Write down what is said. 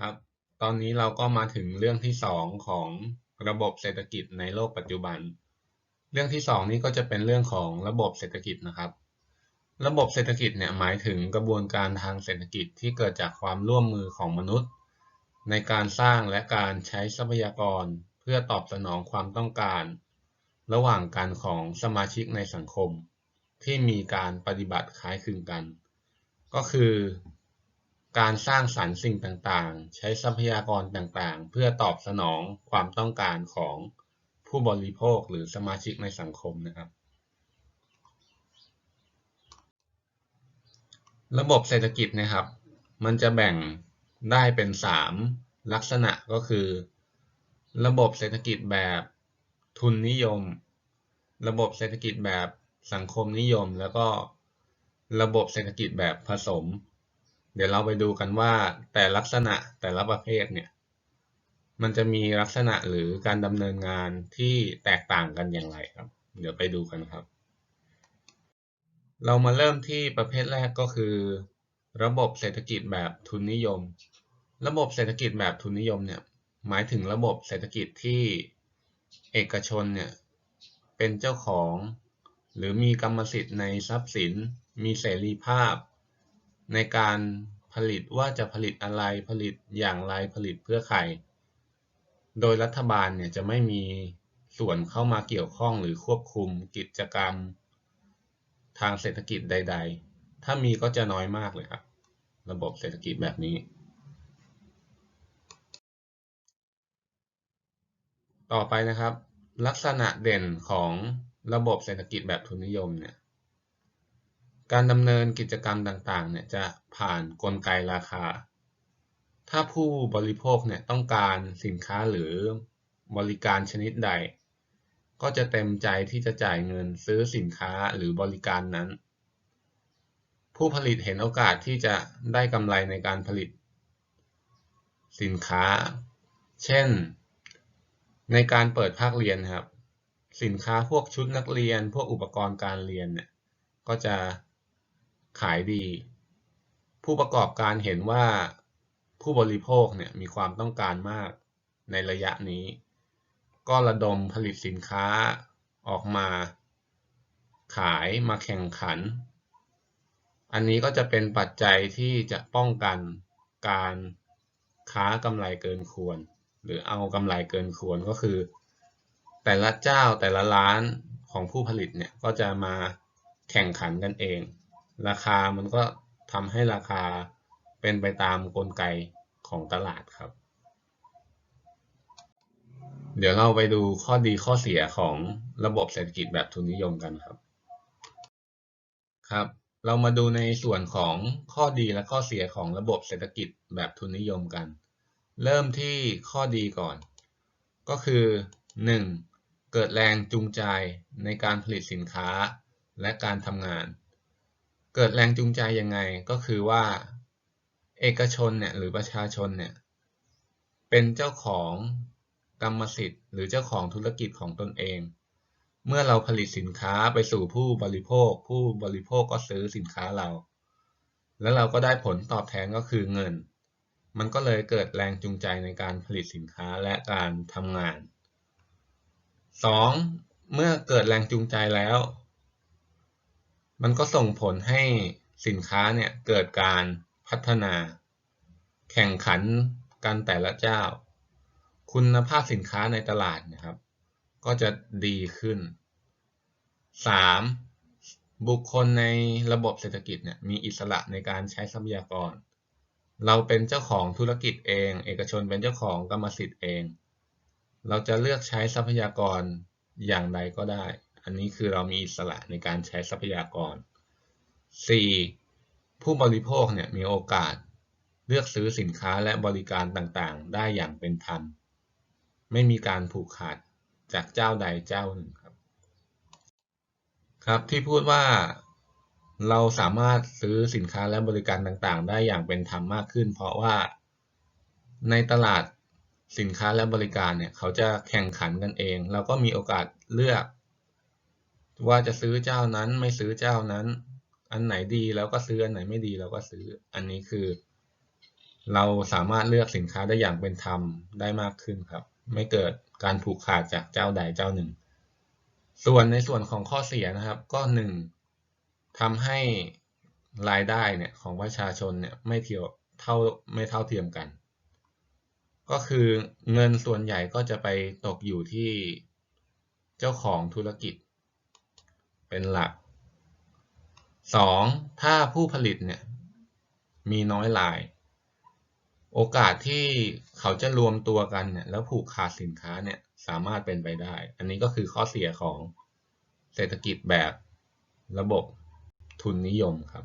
ครับ ตอนนี้เราก็มาถึงเรื่องที่สองของระบบเศรษฐกิจในโลกปัจจุบัน เรื่องที่สองนี้ก็จะเป็นเรื่องของระบบเศรษฐกิจนะครับ ระบบเศรษฐกิจเนี่ยหมายถึงกระบวนการทางเศรษฐกิจที่เกิดจากความร่วมมือของมนุษย์ ในการสร้างและการใช้ทรัพยากร เพื่อตอบสนองความต้องการ ระหว่างกันของสมาชิกในสังคม ที่มีการปฏิบัติคล้ายคลึงกัน ก็คือ การสร้างสรรค์สิ่งต่างๆ ใช้ทรัพยากรต่างๆ เพื่อตอบสนองความต้องการของผู้บริโภคหรือสมาชิกในสังคมนะครับ ระบบเศรษฐกิจนะครับ มันจะแบ่งได้เป็น 3 ลักษณะก็คือ ระบบเศรษฐกิจแบบทุนนิยม ระบบเศรษฐกิจแบบสังคมนิยม แล้วก็ระบบเศรษฐกิจแบบผสม เดี๋ยวเราไปดูกันว่าแต่ลักษณะแต่ละประเภทเนี่ย มันจะมีลักษณะหรือการดำเนินงานที่แตกต่างกันอย่างไรครับ เดี๋ยวไปดูกันครับ เรามาเริ่มที่ประเภทแรกก็คือ ระบบเศรษฐกิจแบบทุนนิยม ระบบเศรษฐกิจแบบทุนนิยมเนี่ยหมายถึงระบบเศรษฐกิจที่เอกชนเนี่ยเป็นเจ้าของ หรือมีกรรมสิทธิ์ในทรัพย์สิน มีเสรีภาพ ในการ ผลิตว่าจะผลิตอะไรผลิตอย่างไรผลิตเพื่อใคร โดยรัฐบาลเนี่ยจะไม่มีส่วนเข้ามาเกี่ยวข้องหรือควบคุมกิจกรรม ทางเศรษฐกิจใด ๆ ถ้ามีก็จะน้อยมากเลยครับ ระบบเศรษฐกิจแบบนี้ ต่อไปนะครับ ลักษณะเด่นของระบบเศรษฐกิจแบบทุนนิยมเนี่ย การดำเนินกิจกรรมต่างๆเนี่ยจะผ่านนกลไกราคา ถ้าผู้บริโภคเนี่ยต้องการสินค้าหรือบริการชนิดใด ก็จะเต็มใจที่จะจ่ายเงินซื้อสินค้าหรือบริการนั้น ผู้ผลิตเห็นโอกาสที่จะได้กำไรในการผลิต สินค้า เช่น ในการเปิดภาคเรียนครับ สินค้าพวกชุดนักเรียน พวกอุปกรณ์การเรียนเนี่ยก็จะ ขายดี ผู้ประกอบการเห็นว่าผู้บริโภคเนี่ยมีความต้องการมากในระยะนี้ ก็ระดมผลิตสินค้าออกมา ขายมาแข่งขัน อันนี้ก็จะเป็นปัจจัยที่จะป้องกันการค้ากำไรเกินควร หรือเอากำไรเกินควรก็คือ แต่ละเจ้าแต่ละร้านของผู้ผลิตเนี่ยก็จะมาแข่งขันกันเอง ราคามันก็ทำให้ราคาเป็นไปตามกลไกของตลาดครับ เดี๋ยวเราไปดูข้อดีข้อเสียของระบบเศรษฐกิจแบบทุนนิยมกันครับครับ เรามาดูในส่วนของข้อดีและข้อเสียของระบบเศรษฐกิจแบบทุนนิยมกัน เริ่มที่ข้อดีก่อน ก็คือ 1. เกิดแรงจูงใจในการผลิตสินค้าและการทำงาน เกิดแรงจูงใจยังไงก็คือว่า เอกชนเนี่ยหรือประชาชนเนี่ยเป็นเจ้าของกรรมสิทธิ์ หรือเจ้าของธุรกิจของตนเอง เมื่อเราผลิตสินค้าไปสู่ผู้บริโภค ผู้บริโภคก็ซื้อสินค้าเรา แล้วเราก็ได้ผลตอบแทนก็คือเงิน มันก็เลยเกิดแรงจูงใจในการผลิตสินค้าและการทำงาน 2. เมื่อเกิดแรงจูงใจแล้ว มันก็ส่งผลให้สินค้าเนี่ยเกิดการพัฒนา แข่งขันกันแต่ละเจ้า คุณภาพสินค้าในตลาดนะครับ ก็จะดีขึ้น 3. บุคคลในระบบเศรษฐกิจเนี่ยมีอิสระในการใช้ทรัพยากร เราเป็นเจ้าของธุรกิจเอง เอกชนเป็นเจ้าของกรรมสิทธิ์เอง เราจะเลือกใช้ทรัพยากรอย่างใดก็ได้ อันนี้คือเรามีอิสระในการใช้ทรัพยากร 4. ผู้บริโภคเนี่ยมีโอกาสเลือกซื้อสินค้าและบริการต่างๆ ได้อย่างเป็นธรรม ไม่มีการผูกขาดจากเจ้าใดเจ้าหนึ่งครับ ครับที่พูดว่าเราสามารถซื้อสินค้าและบริการต่างๆ ได้อย่างเป็นธรรมมากขึ้น เพราะว่าในตลาดสินค้าและบริการเนี่ยเขาจะแข่งขันกันเอง เราก็มีโอกาสเลือก ว่าจะซื้อเจ้านั้นไม่ซื้อเจ้านั้น อันไหนดีเราก็ซื้ออันไหนไม่ดีเราก็ซื้อ อันนี้คือ เราสามารถเลือกสินค้าได้อย่างเป็นธรรมได้มากขึ้นครับ ไม่เกิดการผูกขาดจากเจ้าใดเจ้าหนึ่ง ส่วนในส่วนของข้อเสียนะครับ ก็หนึ่งทำให้รายได้เนี่ยของประชาชนเนี่ยไม่เทียวเท่าไม่เท่าเทียมกัน ก็คือเงินส่วนใหญ่ก็จะไปตกอยู่ที่เจ้าของธุรกิจ เป็นหลักสองถ้าผู้ผลิตเนี่ยมีน้อยราย โอกาสที่เขาจะรวมตัวกันเนี่ยแล้วผูกขาดสินค้าเนี่ยสามารถเป็นไปได้ อันนี้ก็คือข้อเสียของเศรษฐกิจแบบระบบทุนนิยมครับ